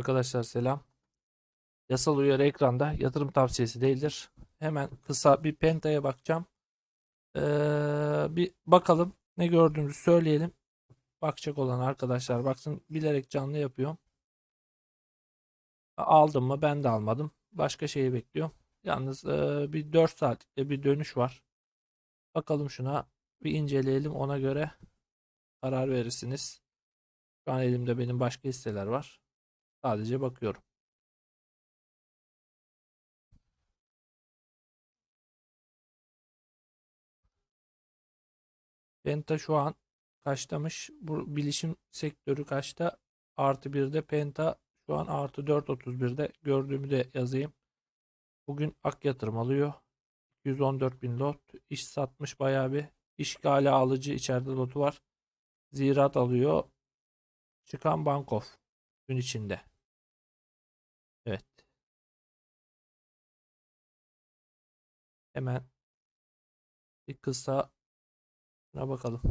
Arkadaşlar selam. Yasal uyarı ekranda yatırım tavsiyesi değildir. Hemen kısa bir Penta'ya bakacağım. Ee, bir bakalım ne gördüğümüzü söyleyelim. Bakacak olan arkadaşlar baksın bilerek canlı yapıyorum. Aldım mı? Ben de almadım. Başka şeyi bekliyorum. Yalnız e, bir 4 saatlikte bir dönüş var. Bakalım şuna bir inceleyelim. Ona göre karar verirsiniz. Şu an elimde benim başka hisseler var. Sadece bakıyorum. Penta şu an kaçtamış? Bu bilişim sektörü kaçta? Artı 1'de Penta şu an artı 4.31'de gördüğümü de yazayım. Bugün Ak Yatırım alıyor. 214 bin lot. İş satmış bayağı bir. İşgale alıcı içeride lotu var. Ziraat alıyor. Çıkan Bankof gün içinde. Hemen bir kısa buna bakalım.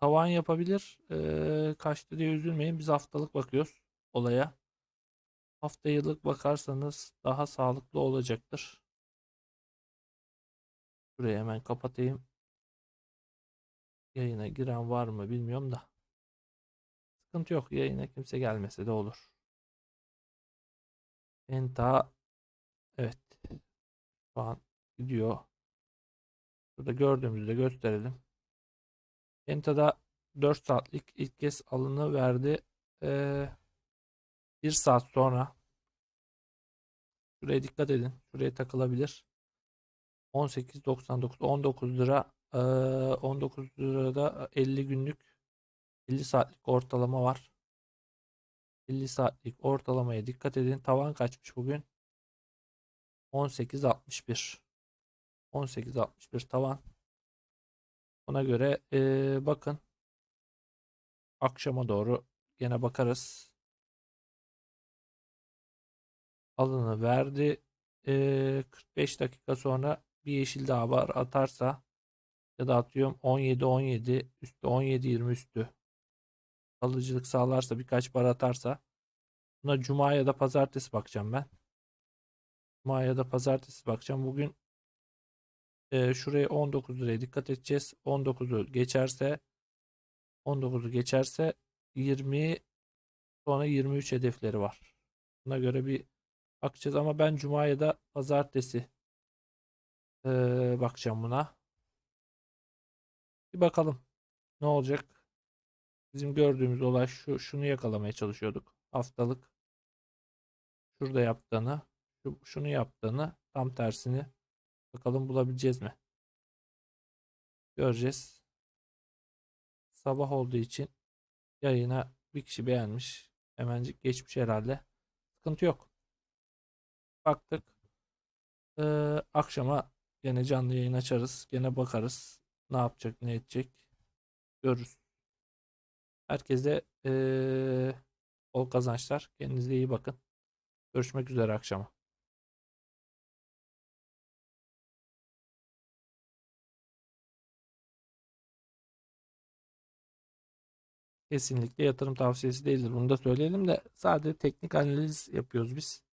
Tavan yapabilir. Ee, kaçtı diye üzülmeyin. Biz haftalık bakıyoruz olaya. Hafta yıllık bakarsanız daha sağlıklı olacaktır. Şurayı hemen kapatayım. Yayına giren var mı bilmiyorum da. Sıkıntı yok. Yayına kimse gelmese de olur. Penta evet. Şu an gidiyor. Burada gördüğümüzde gösterelim. Penta'da 4 saatlik ilk kez alını verdi. Ee, 1 saat sonra Şuraya dikkat edin. Şuraya takılabilir. 18.99 19 lira ee, 19 lirada 50 günlük 50 saatlik ortalama var. 50 saatlik ortalamaya dikkat edin. Tavan kaçmış bugün? 18.61 18.61 tavan. Ona göre ee, bakın akşama doğru gene bakarız. Alını verdi. Ee, 45 dakika sonra bir yeşil daha var atarsa ya da atıyorum 17 17 üstü 17 20 üstü kalıcılık sağlarsa birkaç bar atarsa buna cuma ya da pazartesi bakacağım ben. Cuma ya da pazartesi bakacağım. Bugün e, şuraya 19 liraya dikkat edeceğiz. 19'u geçerse 19'u geçerse 20 sonra 23 hedefleri var. Buna göre bir bakacağız ama ben cuma ya da pazartesi ee, bakacağım buna. Bir bakalım ne olacak. Bizim gördüğümüz olay şu. Şunu yakalamaya çalışıyorduk. Haftalık şurada yaptığını, şu, şunu yaptığını, tam tersini bakalım bulabileceğiz mi? Göreceğiz. Sabah olduğu için yayına bir kişi beğenmiş. Hemencik geçmiş herhalde. Sıkıntı yok. Baktık. Ee, akşama Gene canlı yayın açarız. Gene bakarız. Ne yapacak, ne edecek. Görürüz. Herkese ee, bol kazançlar. Kendinize iyi bakın. Görüşmek üzere akşama. Kesinlikle yatırım tavsiyesi değildir. Bunu da söyleyelim de sadece teknik analiz yapıyoruz biz.